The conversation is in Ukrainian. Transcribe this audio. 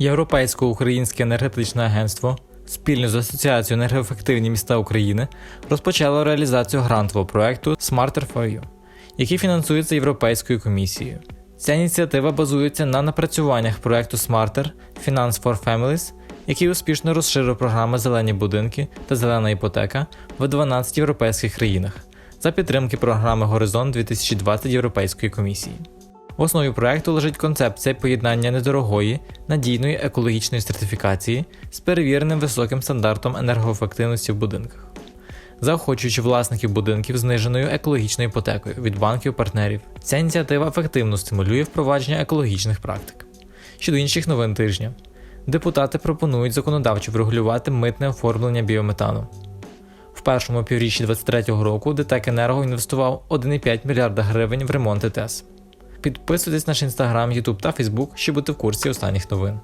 Європейсько-Українське енергетичне агентство спільно з Асоціацією енергоефективні міста України розпочало реалізацію грантового проекту Smarter for You, який фінансується Європейською комісією. Ця ініціатива базується на напрацюваннях проекту Smarter Finance for Families, який успішно розширив програми Зелені будинки та Зелена іпотека в 12 європейських країнах за підтримки програми Горизонт 2020 Європейської комісії. В основі проекту лежить концепція поєднання недорогої, надійної екологічної сертифікації з перевіреним високим стандартом енергоефективності в будинках, заохочуючи власників будинків зниженою екологічною іпотекою від банків-партнерів. Ця ініціатива ефективно стимулює впровадження екологічних практик. Щодо інших новин тижня, депутати пропонують законодавчо врегулювати митне оформлення біометану. В першому півріччі 2023 року ДТЕК Енерго інвестував 1,5 мільярда гривень в ремонт ТЕС. Підписуйтесь на наш інстаграм, Ютуб та Фейсбук, щоб бути в курсі останніх новин.